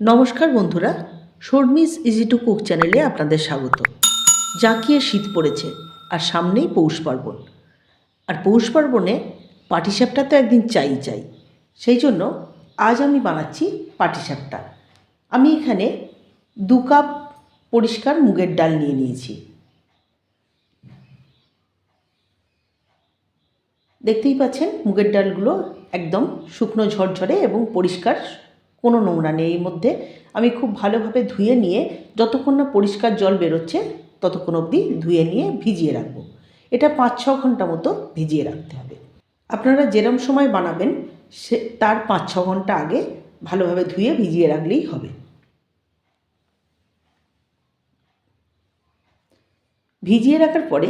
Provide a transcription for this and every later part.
নমস্কার বন্ধুরা, Sharmi's easy to cook চ্যানেলে আপনাদের স্বাগত। জাঁকিয়ে শীত পড়েছে আর সামনেই পৌষ পার্বণ। আর পৌষ পার্বণে পাটিসাপটা তো একদিন চাই চাই। সেই জন্য আজ আমি বানাচ্ছি পাটিসাপটা। আমি এখানে দু কাপ পরিষ্কার মুগের ডাল নিয়ে নিয়েছি। দেখতেই পাচ্ছেন মুগের ডালগুলো একদম শুকনো ঝরঝরে এবং পরিষ্কার কোনো নোংরা নেই এর মধ্যে। আমি খুব ভালোভাবে ধুয়ে নিয়ে যতক্ষণ না পরিষ্কার জল বেরোচ্ছে ততক্ষণ অবধি ধুয়ে নিয়ে ভিজিয়ে রাখব। এটা পাঁচ ছ ঘণ্টা মতো ভিজিয়ে রাখতে হবে। আপনারা যেরম সময় বানাবেন সে তার পাঁচ ছ ঘণ্টা আগে ভালোভাবে ধুয়ে ভিজিয়ে রাখলেই হবে। ভিজিয়ে রাখার পরে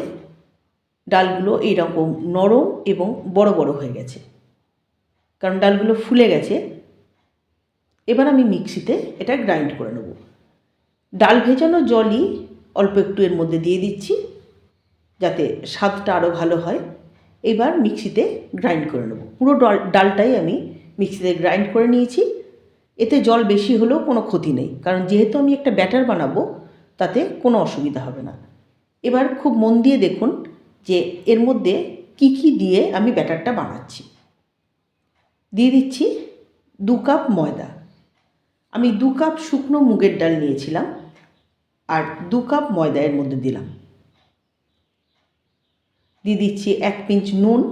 ডালগুলো এইরকম নরম এবং বড় বড় হয়ে গেছে। কারণ ডালগুলো ফুলে গেছে এবার আমি মিক্সিতে এটা গ্রাইন্ড করে নেব। ডাল ভেজানো জলই অল্প একটু এর মধ্যে দিয়ে দিচ্ছি, যাতে স্বাদটা আরও ভালো হয়। এবার মিক্সিতে গ্রাইন্ড করে নেব। পুরো ডাল, ডালটাই আমি মিক্সিতে গ্রাইন্ড করে নিয়েছি। এতে জল বেশি হলেও কোনো ক্ষতি নেই, কারণ যেহেতু আমি একটা ব্যাটার বানাবো, তাতে কোনো অসুবিধা হবে না। এবার খুব মন দিয়ে দেখুন যে এর মধ্যে কি কি দিয়ে আমি ব্যাটারটা বানাচ্ছি। দিয়ে দিচ্ছি দু কাপ ময়দা। আমি দু কাপ শুকনো মুগের ডাল নিয়েছিলাম আর দু কাপ ময়দা এর মধ্যে দিলাম। দিয়ে দিচ্ছি এক পিঞ্চ নুন।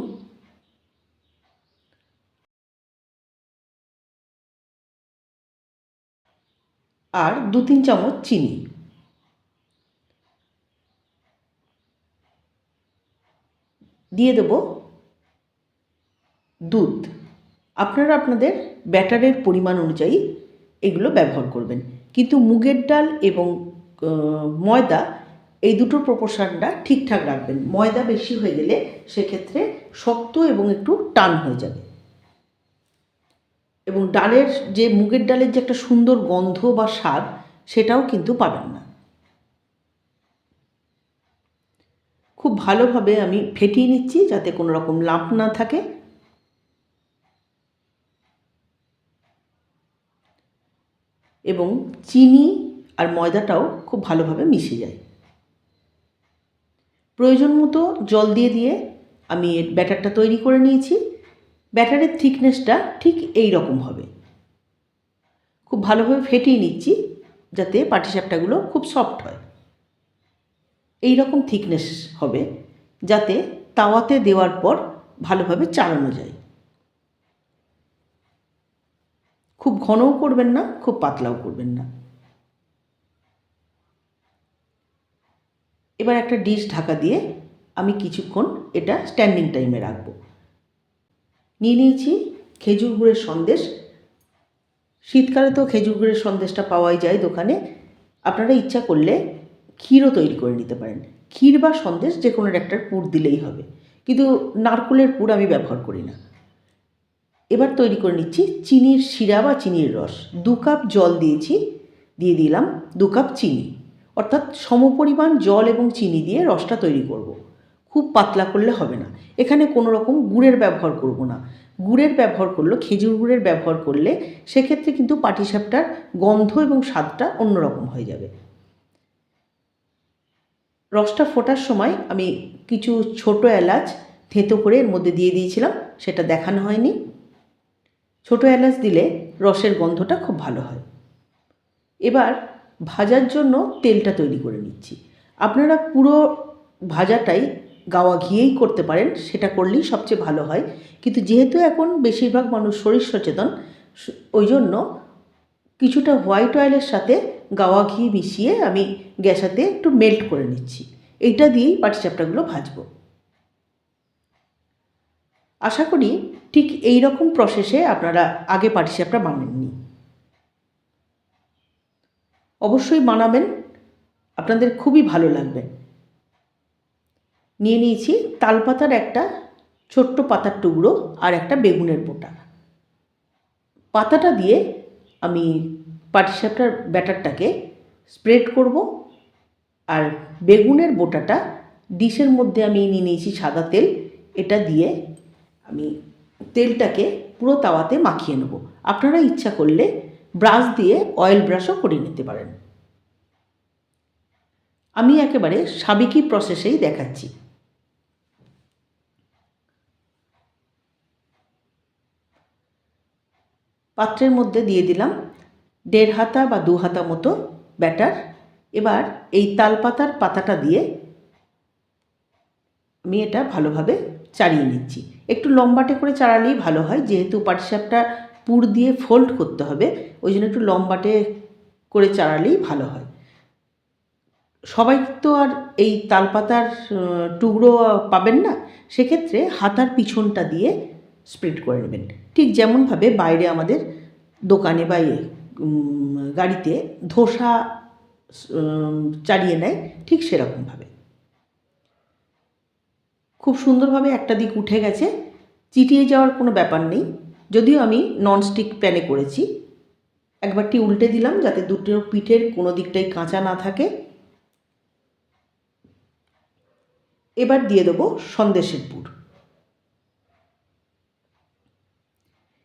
আর দু তিন চামচ চিনি। দিয়ে দেব দুধ। আপনারা আপনাদের ব্যাটারের পরিমাণ অনুযায়ী এগুলো ব্যবহার করবেন। কিন্তু মুগের ডাল এবং ময়দা এই দুটোর প্রপোর্শনটা ঠিকঠাক রাখবেন। ময়দা বেশি হয়ে গেলে সেক্ষেত্রে শক্ত এবং একটু টান হয়ে যাবে। এবং ডালের যে মুগের ডালের যে একটা সুন্দর গন্ধ বা স্বাদ সেটাও কিন্তু পাবেন না। খুব ভালোভাবে আমি ফেটিয়ে নিচ্ছি যাতে কোনো রকম লাম্প না থাকে। এবং চিনি আর ময়দাটাও খুব ভালোভাবে মিশে যায়। প্রয়োজন মতো জল দিয়ে দিয়ে আমি এর ব্যাটারটা তৈরি করে নিয়েছি। ব্যাটারের থিকনেসটা ঠিক এই রকম হবে। খুব ভালোভাবে ফেটিয়ে নিচ্ছি যাতে পাটিসাপটাগুলো খুব সফট হয়। এই রকম থিকনেস হবে যাতে তাওয়াতে দেওয়ার পর ভালোভাবে চালানো যায়। খুব ঘনও করবেন না, খুব পাতলাও করবেন না। এবার একটা ডিশ ঢাকা দিয়ে আমি কিছুক্ষণ এটা স্ট্যান্ডিং টাইমে রাখব। নিয়ে নিয়েছি খেজুর গুড়ের সন্দেশ। শীতকালে তো খেজুর গুড়ের সন্দেশটা পাওয়াই যায় দোকানে। আপনারা ইচ্ছা করলে ক্ষীরও তৈরি করে নিতে পারেন। ক্ষীর বা সন্দেশ যে কোনো একটার পুর দিলেই হবে। কিন্তু নারকোলের পুর আমি ব্যবহার করি না। এবার তৈরি করে নিচ্ছি চিনির শিরা বা চিনির রস। দু কাপ জল দিয়েছি, দিয়ে দিলাম দু কাপ চিনি। অর্থাৎ সমপরিমাণ জল এবং চিনি দিয়ে রসটা তৈরি করব। খুব পাতলা করলে হবে না। এখানে কোনো রকম গুড়ের ব্যবহার করব না। গুড়ের ব্যবহার করলে, খেজুর গুড়ের ব্যবহার করলে সেক্ষেত্রে কিন্তু পাটিসাপটার গন্ধ এবং স্বাদটা অন্যরকম হয়ে যাবে। রসটা ফোটার সময় আমি কিছু ছোট এলাচ থেঁতো করে এর মধ্যে দিয়ে দিয়েছিলাম, সেটা দেখানো হয়নি। ছোট এলাচ দিলে রসের গন্ধটা খুব ভালো হয়। এবার ভাজার জন্য তেলটা তৈরি করে নিচ্ছি। আপনারা পুরো ভাজাটাই গাওয়া ঘিয়েই করতে পারেন, সেটা করলেই সবচেয়ে ভালো হয়। কিন্তু যেহেতু এখন বেশিরভাগ মানুষ শরীর সচেতন ওই জন্য কিছুটা হোয়াইট অয়েলের সাথে গাওয়া ঘি মিশিয়ে আমি গ্যাসাতে একটু মেল্ট করে নিচ্ছি। এইটা দিয়েই পাটিসাপটাগুলো ভাজবো। আশা করি ঠিক এই রকম প্রসেসে আপনারা আগে পাটিসাপটা বানাননি। অবশ্যই বানাবেন, আপনাদের খুবই ভালো লাগবে। নিয়ে নিয়েছি তালপাতার একটা ছোট্ট পাতার টুকরো আর একটা বেগুনের বোটা। পাতাটা দিয়ে আমি পাটিসাপটার ব্যাটারটাকে স্প্রেড করব আর বেগুনের বোটাটা ডিশের মধ্যে আমি নিয়ে নিয়েছি সাদা তেল, এটা দিয়ে আমি তেলটাকে পুরো তাওয়াতে মাখিয়ে নেব। আপনারা ইচ্ছা করলে ব্রাশ দিয়ে অয়েল ব্রাশও করে নিতে পারেন। আমি একেবারে সাবেকি প্রসেসেই দেখাচ্ছি। পাত্রের মধ্যে দিয়ে দিলাম দেড় হাতা বা দু হাতা মতো ব্যাটার। এবার এই তালপাতার পাতাটা দিয়ে আমি এটা ভালোভাবে চাড়িয়ে নিচ্ছি। একটু লম্বাটে করে চাড়ালেই ভালো হয়, যেহেতু পাটিসাপটা পুর দিয়ে ফোল্ড করতে হবে, ওই জন্য একটু লম্বাটে করে চাড়ালেই ভালো হয়। সবাই তো আর এই তালপাতার টুকরো পাবেন না, সেক্ষেত্রে হাতার পিছনটা দিয়ে স্প্রেড করে নেবেন। ঠিক যেমনভাবে বাইরে আমাদের দোকানে বা গাড়িতে ধোসা চালিয়ে নেয়, ঠিক সেরকমভাবে। খুব সুন্দরভাবে একটা দিক উঠে গেছে। চিটিয়ে যাওয়ার কোনো ব্যাপার নেই। যদিও আমি ননস্টিক প্যানে করেছি। একবারটি উল্টে দিলাম যাতে দুটো পিঠের কোনো দিকটাই কাঁচা না থাকে। এবার দিয়ে দেবো সন্দেশের পুর।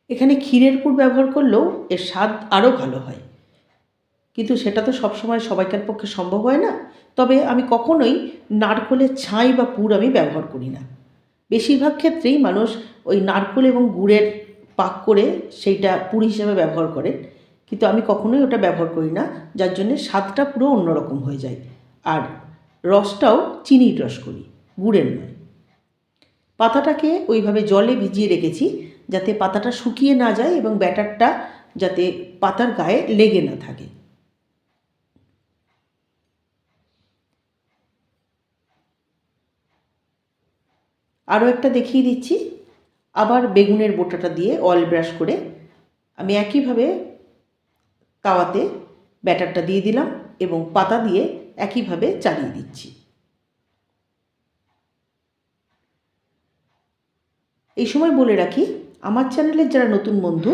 এখানে ক্ষীরের পুর ব্যবহার করলেও এর স্বাদ আরও ভালো হয়। কিন্তু সেটা তো সবসময় সবাইকার পক্ষে সম্ভব হয় না। তবে আমি কখনোই নারকোলের ছাই বা পুর আমি ব্যবহার করি না। বেশিরভাগ ক্ষেত্রেই মানুষ ওই নারকোল এবং গুড়ের পাক করে সেইটা পুর হিসেবে ব্যবহার করেন কিন্তু আমি কখনোই ওটা ব্যবহার করি না, যার জন্যে স্বাদটা পুরো অন্যরকম হয়ে যায়। আর রসটাও চিনির রস করি, গুড়ের নয়। পাতাটাকে ওইভাবে জলে ভিজিয়ে রেখেছি যাতে পাতাটা শুকিয়ে না যায় এবং ব্যাটারটা যাতে পাতার গায়ে লেগে না থাকে। আরও একটা দেখিয়ে দিচ্ছি। আবার বেগুনের বোটাটা দিয়ে অয়েল ব্রাশ করে আমি একইভাবে তাওয়াতে ব্যাটারটা দিয়ে দিলাম এবং পাতা দিয়ে একইভাবে চালিয়ে দিচ্ছি। এই সময় বলে রাখি, আমার চ্যানেলের যারা নতুন বন্ধু,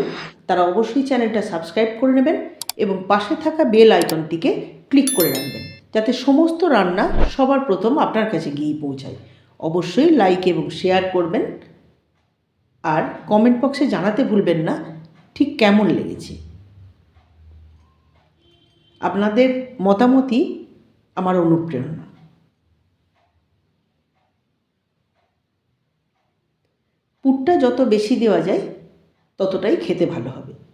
তারা অবশ্যই চ্যানেলটা সাবস্ক্রাইব করে নেবেন এবং পাশে থাকা বেল আইকনটিকে ক্লিক করে রাখবেন, যাতে সমস্ত রান্না সবার প্রথম আপনার কাছে গিয়ে পৌঁছায়। অবশ্যই লাইক এবং শেয়ার করবেন। আর কমেন্ট বক্সে জানাতে ভুলবেন না, ঠিক কেমন লেগেছে। আপনাদের মতামতই আমার অনুপ্রেরণা। পুরটা যত বেশি দেওয়া যায়, ততটাই খেতে ভালো হবে।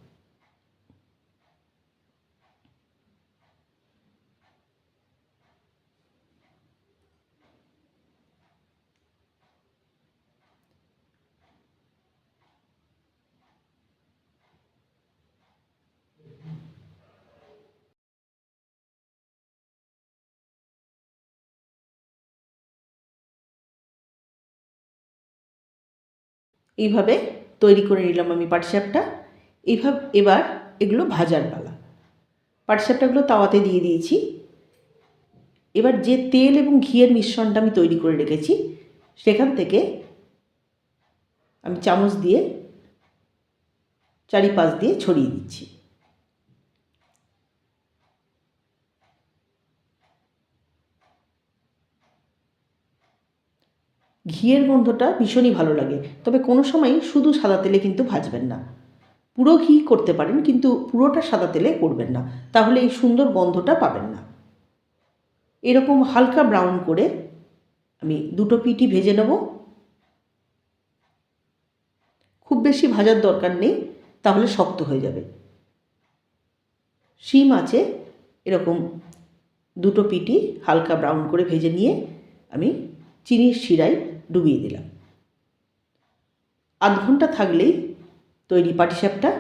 এইভাবে তৈরি করে নিলাম আমি পাটসাপটা এইভাবে এবার এগুলো ভাজার পালা। পাটিসাপটাগুলো তাওয়াতে দিয়ে দিয়েছি। এবার যে তেল এবং ঘিয়ের মিশ্রণটা আমি তৈরি করে রেখেছি, সেখান থেকে আমি চামচ দিয়ে চারিপাশ দিয়ে ছড়িয়ে দিচ্ছি। ঘিয়ের গন্ধটা ভীষণই ভালো লাগে। তবে কোনো সময় শুধু সাদা তেলে কিন্তু ভাজবেন না। পুরো ঘি করতে পারেন, কিন্তু পুরোটা সাদা তেলে করবেন না। তাহলে এই সুন্দর গন্ধটা পাবেন না। এরকম হালকা ব্রাউন করে আমি দুটো পিটি ভেজে নেব। খুব বেশি ভাজার দরকার নেই, তাহলে শক্ত হয়ে যাবে। শিম আছে, এরকম দুটো পিটি হালকা ব্রাউন করে ভেজে নিয়ে আমি চিনির শিরায় ডুবিয়ে দিলাম। আধ ঘণ্টা থাকলেই তৈরি পাটিসাপটা।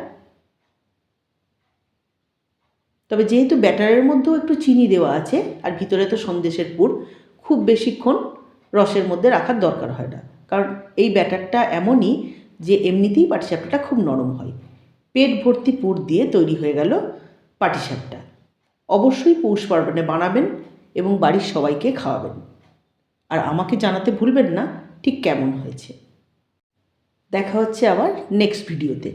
তবে যেহেতু ব্যাটারের মধ্যেও একটু চিনি দেওয়া আছে, আর ভিতরে তো সন্দেশের পুর, খুব বেশিক্ষণ রসের মধ্যে রাখার দরকার হয় না। কারণ এই ব্যাটারটা এমনই যে এমনিতেই পাটিসাপটাটা খুব নরম হয়। পেট ভর্তি পুর দিয়ে তৈরি হয়ে গেল পাটিসাপটা। অবশ্যই পৌষ পার্বণে বানাবেন এবং বাড়ির সবাইকে খাওয়াবেন। আর আমাকে জানাতে ভুলবেন না ঠিক কেমন হয়েছে। দেখা হচ্ছে আবার নেক্সট ভিডিওতে